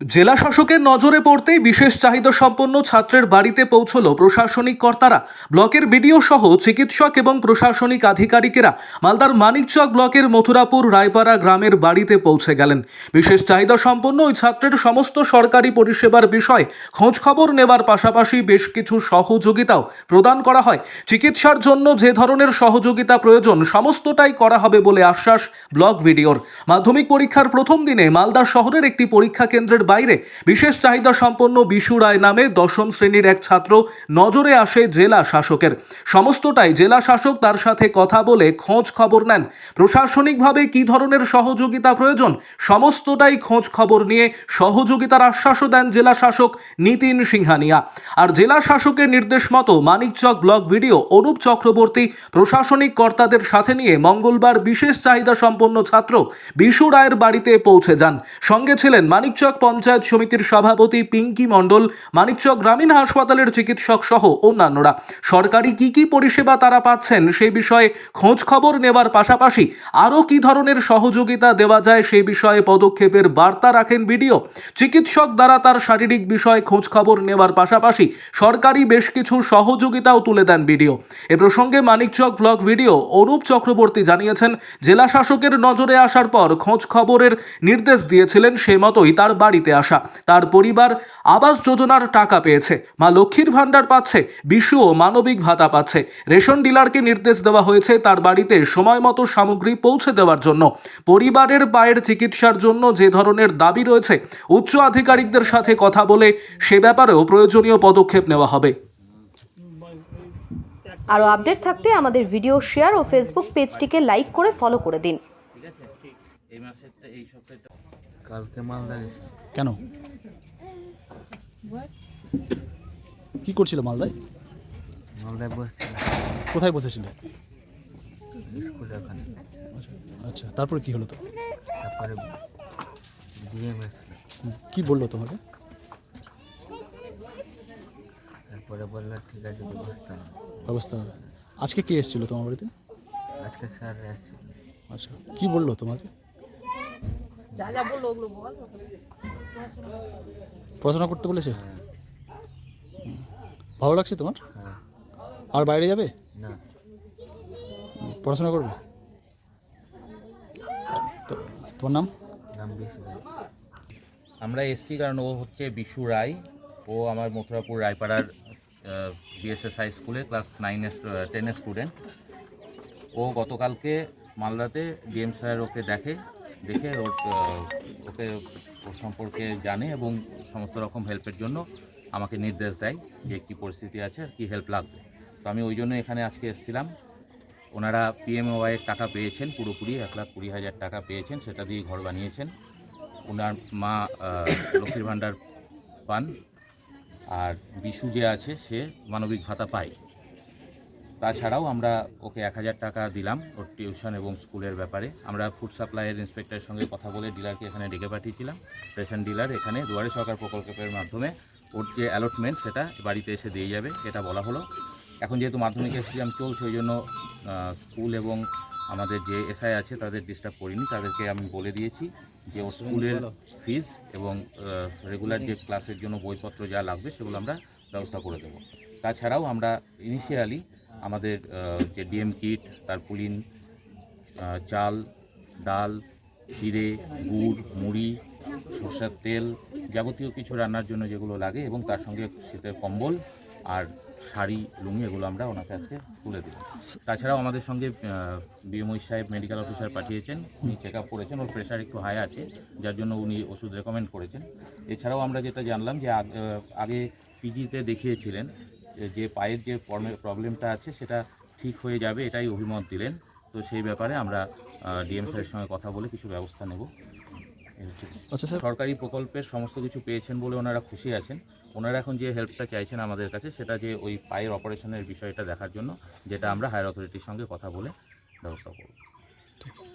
জেলা শাসকের নজরে পড়তেই বিশেষ চাহিদা সম্পন্ন ছাত্রের বাড়িতে পৌঁছলো প্রশাসনিক কর্তারা। ব্লকের বিডিও সহ চিকিৎসক এবং প্রশাসনিক আধিকারিকেরা মালদার মানিকচক ব্লকের মথুরাপুর রায়পাড়া গ্রামের বাড়িতে পৌঁছে গেলেন। বিশেষ চাহিদা সম্পন্ন ওই ছাত্রের সমস্ত সরকারি পরিষেবার বিষয় খোঁজখবর নেবার পাশাপাশি বেশ কিছু সহযোগিতাও প্রদান করা হয়। চিকিৎসার জন্য যে ধরনের সহযোগিতা প্রয়োজন সমস্তটাই করা হবে বলে আশ্বাস ব্লক ভিডিওর মাধ্যমিক পরীক্ষার প্রথম দিনে মালদা শহরের একটি পরীক্ষা কেন্দ্রের বাইরে। বিশেষ চাহিদা সম্পন্ন বিশু রায় নামে দশম শ্রেণির এক ছাত্র নজরে আসে জেলা শাসকের। সমস্তটাই জেলা শাসক তার সাথে কথা বলে খোঁজ খবর নেন। প্রশাসনিকভাবে কী ধরনের সহযোগিতা প্রয়োজন? সমস্তটাই খোঁজ খবর নিয়ে সহযোগিতার আশ্বাসও দেন জেলা শাসক নিতিন সিংহানিয়া। আর জেলা শাসকের নির্দেশ মতো মানিকচক ব্লক ভিডিও অনুপ চক্রবর্তী প্রশাসনিক কর্তাদের সাথে নিয়ে মঙ্গলবার বিশেষ চাহিদা সম্পন্ন ছাত্র বিশু রায়ের বাড়িতে পৌঁছে যান। সঙ্গে ছিলেন মানিকচক পঞ্চায়েত সমিতির সভাপতি পিঙ্কি মণ্ডল, মানিকচক গ্রামীণ হাসপাতালের চিকিৎসক সহ অন্যান্যরা। সরকারি কি কি পরিষেবা তারা পাচ্ছেন সেই বিষয়ে খোঁজ খবর নেবার পাশাপাশি আরও কি ধরনের সহযোগিতা দেওয়া যায় সেই বিষয়ে পদক্ষেপের বার্তা রাখেন বিডিও। চিকিৎসক দ্বারা তার শারীরিক বিষয়ে খোঁজ খবর নেবার পাশাপাশি সরকারি বেশ কিছু সহযোগিতাও তুলে দেন বিডিও। এ প্রসঙ্গে মানিকচক ব্লক ভিডিও অনুপ চক্রবর্তী জানিয়েছেন, জেলা শাসকের নজরে আসার পর খোঁজ খবরের নির্দেশ দিয়েছিলেন সে মতোই তার বাড়িতে। আসা। তার পরিবার আবাস যোজনার টাকা পেয়েছে। মা লক্ষ্মীর ভাণ্ডার পাচ্ছে বিশুও মানবিক ভাতা পাচ্ছে। রেশন ডিলারকে নির্দেশ দেওয়া হয়েছে তার বাড়িতে সময় মতো সামগ্রী পৌঁছে দেওয়ার জন্য। পরিবারের পায়ের চিকিৎসার জন্য যে ধরনের দাবি রয়েছে উচ্চ আধিকারিকদের সাথে কথা বলে সে ব্যাপারেও প্রয়োজনীয় পদক্ষেপ নেওয়া হবে। আরও আপডেট থাকতে আমাদের ভিডিও শেয়ার ও ফেসবুক পেজটিকে লাইক করে ফলো করে দিন। কালকে মালদা গেছি কেন? কি করছিল মালদায় মালদায় বসছিলাম কোথায় বসেছিল? স্কুলে ওখানে। আচ্ছা তারপরে কি হলো তো? তারপরে ডিএম এসছিল কি বলল তোমাকে? তারপরে বলল ঠিক আছে ব্যবস্থা হবে। আজকে কে এসেছিল তোমার বাড়িতে? আজকে স্যার আসছিল আচ্ছা কি বলল তোমাকে? পড়াশোনা করতে বলেছে? হ্যাঁ ভালো লাগছে তোমার? হ্যাঁ আর বাইরে যাবে? না। পড়াশোনা করবে? তো- তোমার নাম? নাম আমরা এসছি কারণ ও হচ্ছে বিশু রায়। ও আমার মথুরাপুর রায়পাড়ার বিএসএস হাই স্কুলে ক্লাস নাইনের টেনের স্টুডেন্ট ও গতকালকে মালদাতে ডিএম স্যার ওকে দেখে দেখে ওর ওকে ওর সম্পর্কে জানে এবং সমস্ত রকম হেল্পের জন্য আমাকে নির্দেশ দেয় যে কী পরিস্থিতি আছে কী হেল্প লাগবে। তো আমি ওই জন্য এখানে আজকে এসেছিলাম। ওনারা পিএমওয়াইয়ের টাকা পেয়েছেন, পুরোপুরি এক লাখ কুড়ি হাজার টাকা পেয়েছেন, সেটা দিয়ে ঘর বানিয়েছেন। ওনার মা লক্ষ্মীর ভাণ্ডার পান। আর বিশু যে আছে, সে মানবিক ভাতা পায়। তাছাড়াও আমরা ওকে এক হাজার টাকা দিলাম ওর টিউশন এবং স্কুলের ব্যাপারে। আমরা ফুড সাপ্লাইয়ের ইন্সপেক্টরের সঙ্গে কথা বলে ডিলারকে এখানে ডেকে পাঠিয়েছিলাম। রেশন ডিলার এখানে দুয়ারে সরকার প্রকল্পের মাধ্যমে ওর যে অ্যালটমেন্ট সেটা বাড়িতে এসে দিয়ে যাবে, এটা বলা হলো। এখন যেহেতু মাধ্যমিক এক্সাম চলছে, ওই জন্য স্কুল এবং আমাদের যে এসআই আছে তাদের ডিস্টার্ব করিনি। তাদেরকে আমি বলে দিয়েছি যে ওর স্কুলের ফিস এবং রেগুলার যে ক্লাসের জন্য বইপত্র যা লাগবে সেগুলো আমরা ব্যবস্থা করে দেবো। তাছাড়াও আমরা ইনিশিয়ালি আমাদের যে ডিএম কিট, তার পুলিন চাল, ডাল চিড়ে গুড়, মুড়ি, সর্ষের তেল যাবতীয় কিছু রান্নার জন্য যেগুলো লাগে এবং তার সঙ্গে শীতের কম্বল আর শাড়ি, লুঙ্গি এগুলো আমরা ওনাকে আজকে তুলে দিলাম তাছাড়াও আমাদের সঙ্গে বিএমওই সাহেব মেডিকেল অফিসার পাঠিয়েছেন, উনি চেক আপ করেছেন, ওর প্রেশার একটু হাই আছে, যার জন্য উনি ওষুধ রেকমেন্ড করেছেন। এছাড়াও আমরা যেটা জানলাম যে আগে পিজিতে দেখিয়েছিলেন যে- পায়ের যে প্রবলেমটা আছে সেটা ঠিক হয়ে যাবে এটাই অভিমত দিলেন। তো সেই ব্যাপারে আমরা ডিএম স্যারের সঙ্গে কথা বলে কিছু ব্যবস্থা নেব। আচ্ছা স্যার। সরকারি প্রকল্পের সমস্ত কিছু পেয়েছেন বলে ওনারা খুশি আছেন। ওনারা এখন যে হেল্পটা চাইছেন আমাদের কাছে সেটা যে ওই পায়ের অপারেশনের বিষয়টা দেখার জন্য যেটা আমরা হায়ার অথরিটির সঙ্গে কথা বলে ব্যবস্থা করব।